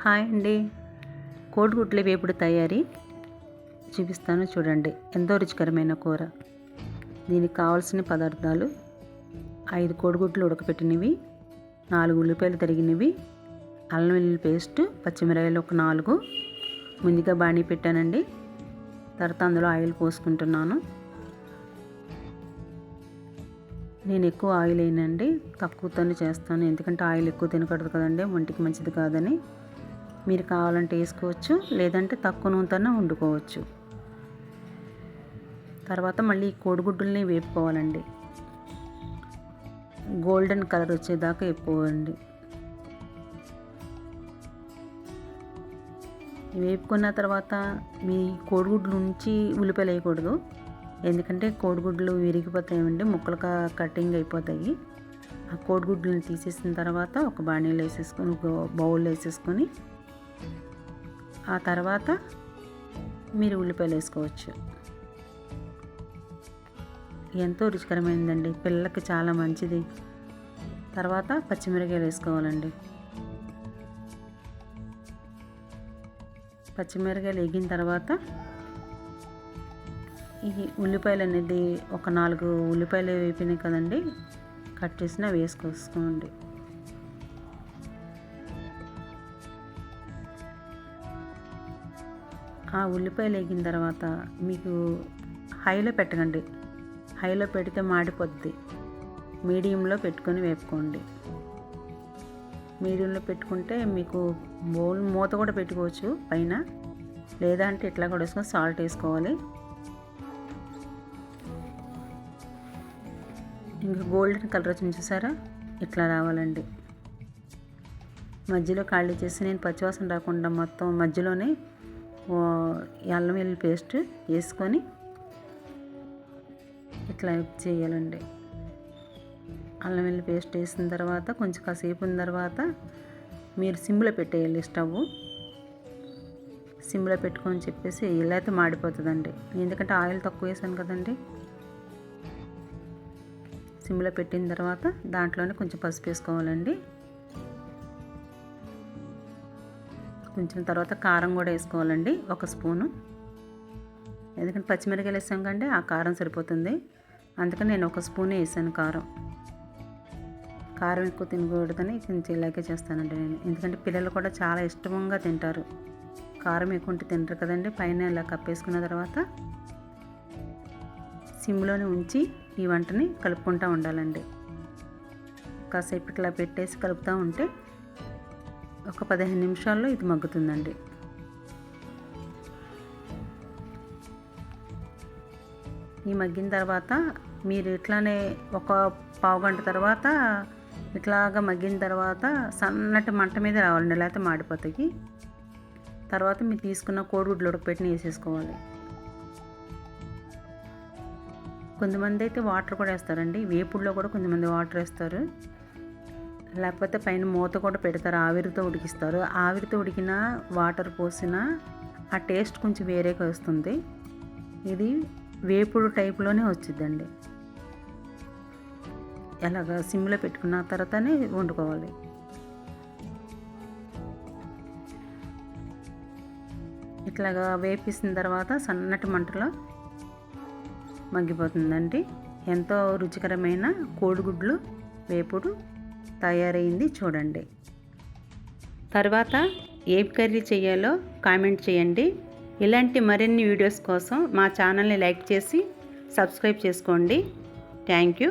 Hi అండి. కోడిగుడ్ల వేపుడు తయారీ చూపిస్తాను చూడండి. ఎంతో రుచికరమైన కూర. దీనికి కావాల్సిన పదార్థాలు ఐదు కోడిగుడ్లు ఉడకపెట్టినవి నాలుగు ఉల్లిపాయలు తరిగినవి అల్లం వెల్లుల్లి పేస్ట్ పచ్చిమిరకాయలు ఒక నాలుగు. ముందుగా బాణీ పెట్టానండి. తర్వాత అందులో ఆయిల్ పోసుకుంటున్నాను. నేను ఎక్కువ ఆయిల్ అయినండి తక్కువతోనే చేస్తాను. ఎందుకంటే ఆయిల్ ఎక్కువ తినకూడదు కదండి. ఒంటికి మంచిది కాదని. మీరు కావాలంటే వేసుకోవచ్చు లేదంటే తక్కువ నూనెతోనే వండుకోవచ్చు. తర్వాత మళ్ళీ కోడిగుడ్డుల్ని వేపుకోవాలండి. గోల్డెన్ కలర్ వచ్చేదాకా వేపుకోవండి వేపుకున్న తర్వాత మీ కోడిగుడ్లు నుంచి ఉల్లిపాయలు వేయకూడదు. ఎందుకంటే కోడిగుడ్లు విరిగిపోతాయండి ముక్కలుగా కటింగ్ అయిపోతాయి. ఆ కోడిగుడ్లను తీసేసిన తర్వాత ఒక బాణీలో వేసేసుకొని ఒక బౌల్లో వేసేసుకొని ఆ తర్వాత మీరు ఉల్లిపాయలు వేసుకోవచ్చు. ఎంతో రుచికరమైనదండి పిల్లలకి చాలా మంచిది. తర్వాత పచ్చిమిరకాయలు వేసుకోవాలండి. పచ్చిమిరకాయలు వేగిన తర్వాత ఈ ఉల్లిపాయలు అనేది ఒక నాలుగు ఉల్లిపాయలు వేపినాయి కదండి. కట్ చేసినా వేసుకోసుకోండి. ఆ ఉల్లిపాయలు వేగిన తర్వాత మీకు హైలో పెట్టకండి. హైలో పెడితే మాడిపోద్ది. మీడియంలో పెట్టుకొని వేపుకోండి. మీడియంలో పెట్టుకుంటే మీకు బౌల్ మూత కూడా పెట్టుకోవచ్చు పైన. లేదా అంటే ఇట్లా కూడా వేసుకొని సాల్ట్ వేసుకోవాలి. ఇంకా గోల్డెన్ కలర్ వచ్చింది చూసారా? ఇట్లా రావాలండి. మధ్యలో ఖాళీ చేసి నేను పచ్చివాసన రాకుండా మొత్తం మధ్యలోనే అల్లం వెల్లుల్లి పేస్ట్ వేసుకొని ఇట్లా చేయాలండి. అల్లం వెల్లుల్లి పేస్ట్ వేసిన తర్వాత కొంచెం కాసేపు ఉన్న తర్వాత మీరు సిమ్లో పెట్టేయాలి స్టవ్. సిమ్లో పెట్టుకొని చెప్పేసి ఇలా అయితే మాడిపోతుందండి. ఎందుకంటే ఆయిల్ తక్కువ వేసాను కదండి. సిమ్లో పెట్టిన తర్వాత దాంట్లోనే కొంచెం పసుపు వేసుకోవాలండి. ఉంచిన తర్వాత కారం కూడా వేసుకోవాలండి ఒక స్పూను. ఎందుకంటే పచ్చిమిరకాయలు వేసాం కంటే ఆ కారం సరిపోతుంది. అందుకని నేను ఒక స్పూనే వేసాను కారం. కారం ఎక్కువ తినకూడదని కొంచెం ఇలాగే చేస్తానండి నేను. ఎందుకంటే పిల్లలు కూడా చాలా ఇష్టంగా తింటారు. కారం ఎక్కువ ఉంటే తింటారు కదండి. పైన ఇలా కప్పేసుకున్న తర్వాత సిమ్లోనే ఉంచి ఈ వంటని కలుపుకుంటూ ఉండాలండి. కాసేపు ఇట్లా పెట్టేసి కలుపుతూ ఉంటే ఒక పదిహేను నిమిషాల్లో ఇది మగ్గుతుందండి. ఈ మగ్గిన తర్వాత మీరు ఇట్లానే ఒక పావు గంట తర్వాత ఇట్లాగా మగ్గిన తర్వాత సన్నటి మంట మీద రావాలండి లేకపోతే మాడిపోతాయి. తర్వాత మీరు తీసుకున్న కోడిగుడ్లు ఉడకపెట్టిన వేసేసుకోవాలి. కొంతమంది అయితే వాటర్ కూడా వేస్తారండి వేపుడులో కూడా కొంతమంది వాటర్ వేస్తారు. లేకపోతే పైన మూత కూడా పెడతారు. ఆవిరితో ఉడికిస్తారు. ఆవిరితో ఉడికిన వాటర్ పోసిన ఆ టేస్ట్ కొంచెం వేరేగా వస్తుంది. ఇది వేపుడు టైప్లోనే వచ్చిందండి ఎలాగ సిమ్లో పెట్టుకున్న తర్వాతనే వండుకోవాలి. ఇట్లాగా వేపిసిన తర్వాత సన్నటి మంటలో మగ్గిపోతుందండి. ఎంతో రుచికరమైన కోడిగుడ్లు వేపుడు తయారైంది చూడండి. తర్వాత ఏ కర్రీ చేయాలో కామెంట్ చేయండి. ఇలాంటి మరిన్ని వీడియోస్ కోసం మా ఛానల్ని లైక్ చేసి సబ్స్క్రైబ్ చేసుకోండి. Thank you.